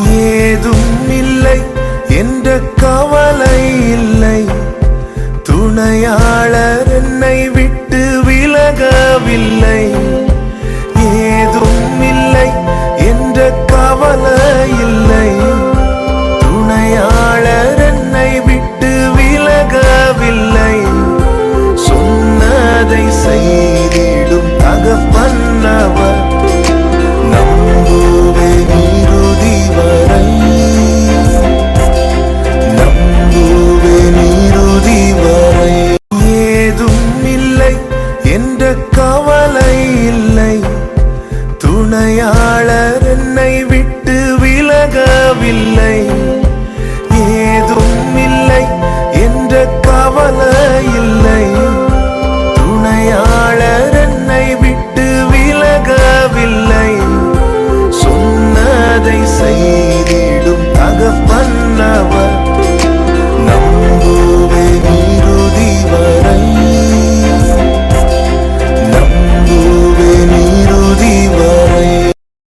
ஏதும் இல்லை என்ற கவலை இல்லை. துணையாளர் என்னை விட்டு விலகவில்லை. ஏதும் இல்லை என்ற கவலை இல்லை. வரவில்லை